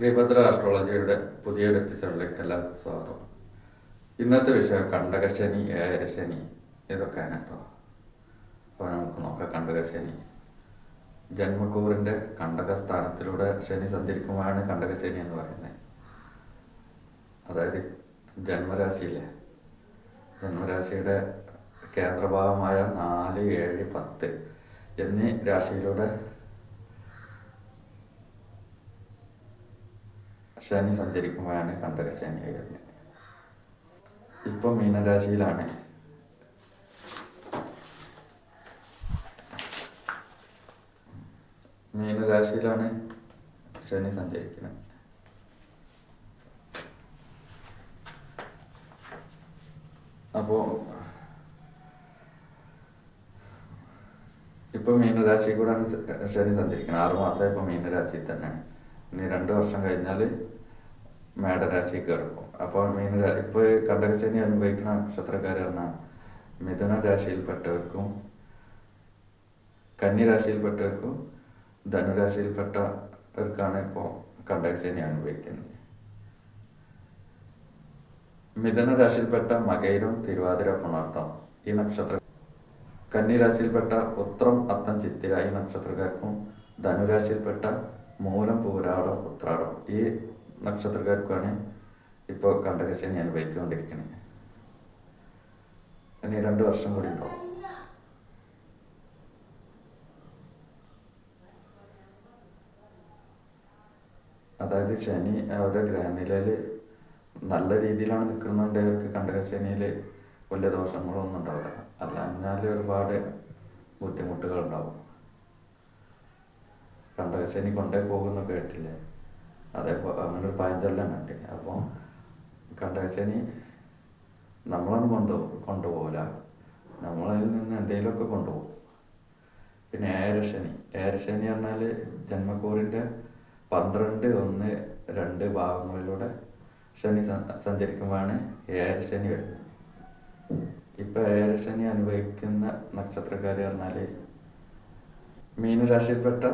ശ്രീഭദ്ര ആസ്ട്രോളജിയുടെ പുതിയൊരു എപ്പിസോഡിലേക്ക് എല്ലാവർക്കും സ്വാഗതം. ഇന്നത്തെ വിഷയം കണ്ടകശനി ഏഴരശനി ഇതൊക്കെയാണ് കേട്ടോ. അപ്പോൾ നമുക്ക് നോക്കാം കണ്ടകശനി. ജന്മക്കൂറിന്റെ കണ്ടക സ്ഥാനത്തിലൂടെ ശനി സഞ്ചരിക്കുമ്പോഴാണ് കണ്ടകശനി എന്ന് പറയുന്നത്. അതായത് ജന്മരാശിയിലെ ജന്മരാശിയുടെ കേന്ദ്രഭാഗമായ നാല് ഏഴ് പത്ത് എന്നീ രാശിയിലൂടെ ശനി സഞ്ചരിക്കുമ്പോഴാണ് കണ്ടക ശനി വരുന്നത്. ഇപ്പൊ മീനരാശിയിലാണ്. മീനരാശിയിലാണ് ശനി സഞ്ചരിക്കുന്നത്. അപ്പോൾ ഇപ്പൊ മീനരാശി കൂടാണ് ശനി സഞ്ചരിക്കുന്നത്. ആറുമാസം ഇപ്പൊ മീനരാശിയിൽ തന്നെയാണ്. ഇനി രണ്ട് വർഷം കഴിഞ്ഞാൽ മേടരാശിക്ക് കയറുമ്പോൾ. അപ്പോൾ മീന ഇപ്പോൾ കണ്ടകശനി അനുഭവിക്കുന്ന നക്ഷത്രക്കാർ പറഞ്ഞാൽ മിഥുന രാശിയിൽപ്പെട്ടവർക്കും കന്നി രാശിയിൽപ്പെട്ടവർക്കും ധനുരാശിയിൽപ്പെട്ടവർക്കാണ് ഇപ്പോൾ കണ്ടകശനി അനുഭവിക്കുന്നത്. മിഥുന രാശിയിൽപ്പെട്ട മകയിലും തിരുവാതിര പുണർത്തം ഈ നക്ഷത്ര കന്നി രാശിയിൽപ്പെട്ട ഉത്രം അത്തം ചിത്തിര ഈ നക്ഷത്രക്കാർക്കും ധനുരാശിയിൽപ്പെട്ട മൂലം പൂരാടം ഉത്രാടം ഈ നക്ഷത്രക്കാർക്കാണ് ഇപ്പോൾ ഞാൻ അനുഭവിച്ചുകൊണ്ടിരിക്കുന്നത് ഇനി രണ്ട് വർഷം കൂടി ഉണ്ടാവും. അതായത് ശനി അവരുടെ ഗ്രഹനിലയിൽ നല്ല രീതിയിലാണ് നിൽക്കുന്നുണ്ട് അവർക്ക് കണ്ടകശനിയിൽ വലിയ ദോഷങ്ങളൊന്നും ഉണ്ടാവില്ല. അല്ലാഞ്ഞാൽ ഒരുപാട് ബുദ്ധിമുട്ടുകൾ ഉണ്ടാവും കണ്ടകശനി കൊണ്ടേ പോകുന്ന കേട്ടില്ലേ? അതേപോലെ അങ്ങനെ ഒരു പഴഞ്ചൊല്ലാണ് ഉണ്ട് അപ്പോൾ കണ്ടകശനി നമ്മളൊന്നും കൊണ്ടു കൊണ്ടുപോകില്ല നമ്മളതിൽ നിന്ന് എന്തെങ്കിലുമൊക്കെ കൊണ്ടുപോകും. പിന്നെ ഏരശനി ഏരശനി പറഞ്ഞാൽ ജന്മക്കൂറിന്റെ പന്ത്രണ്ട് ഒന്ന് രണ്ട് ഭാഗങ്ങളിലൂടെ ശനി സഞ്ചരിക്കുമ്പോഴാണ് ഏരശനി വരുന്നത്. ഇപ്പം ഏരശനി അനുഭവിക്കുന്ന നക്ഷത്രക്കാർ പറഞ്ഞാൽ മീനരാശിയിൽപ്പെട്ട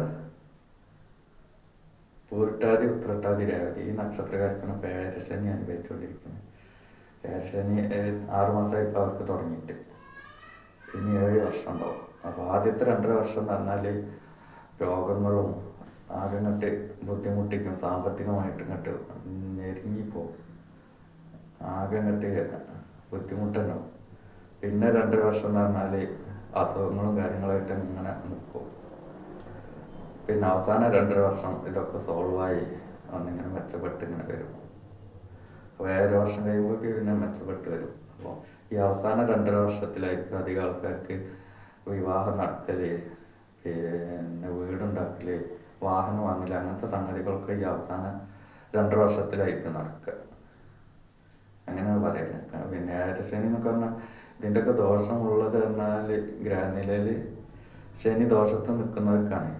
പൂരിട്ടാതി ഉത്രട്ടാതി രേവതി ഈ നക്ഷത്രക്കാർക്കാണ് പേരശനി അനുഭവിച്ചുകൊണ്ടിരിക്കുന്നത് പേരശനി ആറുമാസമായി ഇപ്പോൾ അവർക്ക് തുടങ്ങിയിട്ട്. ഇനി ഏഴ് വർഷം ഉണ്ടാവും അപ്പോൾ ആദ്യത്തെ രണ്ടര വർഷം എന്ന് പറഞ്ഞാൽ രോഗങ്ങളും ആകെ ഇങ്ങോട്ട് ബുദ്ധിമുട്ടിക്കും സാമ്പത്തികമായിട്ട് ഇങ്ങോട്ട് ഞെരുങ്ങിപ്പോവും. ആകെ ഇങ്ങോട്ട് ബുദ്ധിമുട്ടുണ്ടാവും. പിന്നെ രണ്ടര വർഷം എന്ന് പറഞ്ഞാൽ അസുഖങ്ങളും കാര്യങ്ങളായിട്ട് ഇങ്ങനെ നിൽക്കും പിന്നെ അവസാന രണ്ടര വർഷം ഇതൊക്കെ സോൾവ് ആയി. വന്നിങ്ങനെ മെച്ചപ്പെട്ട് ഇങ്ങനെ വരും. അപ്പോൾ ഏഴര വർഷം കഴിയുമ്പോൾ പിന്നെ മെച്ചപ്പെട്ട് വരും. അപ്പോൾ ഈ അവസാന രണ്ടര വർഷത്തിലായിരിക്കും അധികം ആൾക്കാർക്ക് വിവാഹം നടക്കൽ പിന്നെ വീടുണ്ടാക്കൽ വാഹനം വാങ്ങൽ അങ്ങനത്തെ സംഗതികളൊക്കെ ഈ അവസാന രണ്ടര വർഷത്തിലായിരിക്കും നടക്കുക. അങ്ങനെയാണ് പറയുന്നത് പിന്നെ ഏഴരശനി എന്നൊക്കെ പറഞ്ഞാൽ ഇതിന്റെയൊക്കെ ദോഷമുള്ളത് പറഞ്ഞാൽ ഗ്രഹനിലയിൽ ശനി ദോഷത്ത് നിൽക്കുന്നവർക്കാണ്.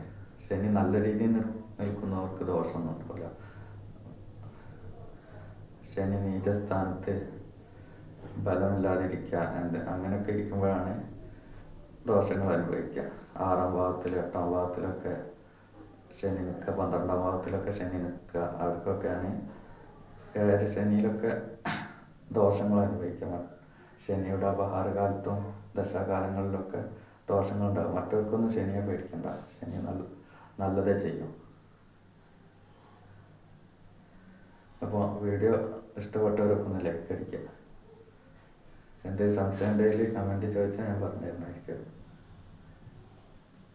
ശനി നല്ല രീതിയിൽ നിൽക്കുന്നവർക്ക് ദോഷമൊന്നും ഉണ്ടാവില്ല. ശനി നീചസ്ഥാനത്ത് ബലമില്ലാതിരിക്കുക എന്ത് അങ്ങനെയൊക്കെ ഇരിക്കുമ്പോഴാണ് ദോഷങ്ങൾ അനുഭവിക്കുക ആറാം ഭാഗത്തിൽ എട്ടാം ഭാഗത്തിലൊക്കെ ശനി നിൽക്കുക പന്ത്രണ്ടാം ഭാഗത്തിലൊക്കെ ശനി നിൽക്കുക അവർക്കൊക്കെയാണ് ഏഴര ശനിയിലൊക്കെ ദോഷങ്ങൾ അനുഭവിക്കുക. ശനിയുടെ അപഹാരകാലത്തും ദശാകാലങ്ങളിലൊക്കെ ദോഷങ്ങളുണ്ടാകും മറ്റവർക്കൊന്നും ശനിയെ പേടിക്കണ്ട. ശനി നല്ല നല്ലതേ ചെയ്യും. അപ്പോൾ വീഡിയോ ഇഷ്ടപ്പെട്ടവരൊക്കെ ഒന്ന് ലൈക്ക് അടിക്കുക. എന്തെങ്കിലും സംശയം ഉണ്ടെങ്കിൽ കമന്റ് ചോദിച്ചാൽ ഞാൻ പറഞ്ഞു തരുന്നതായിരിക്കും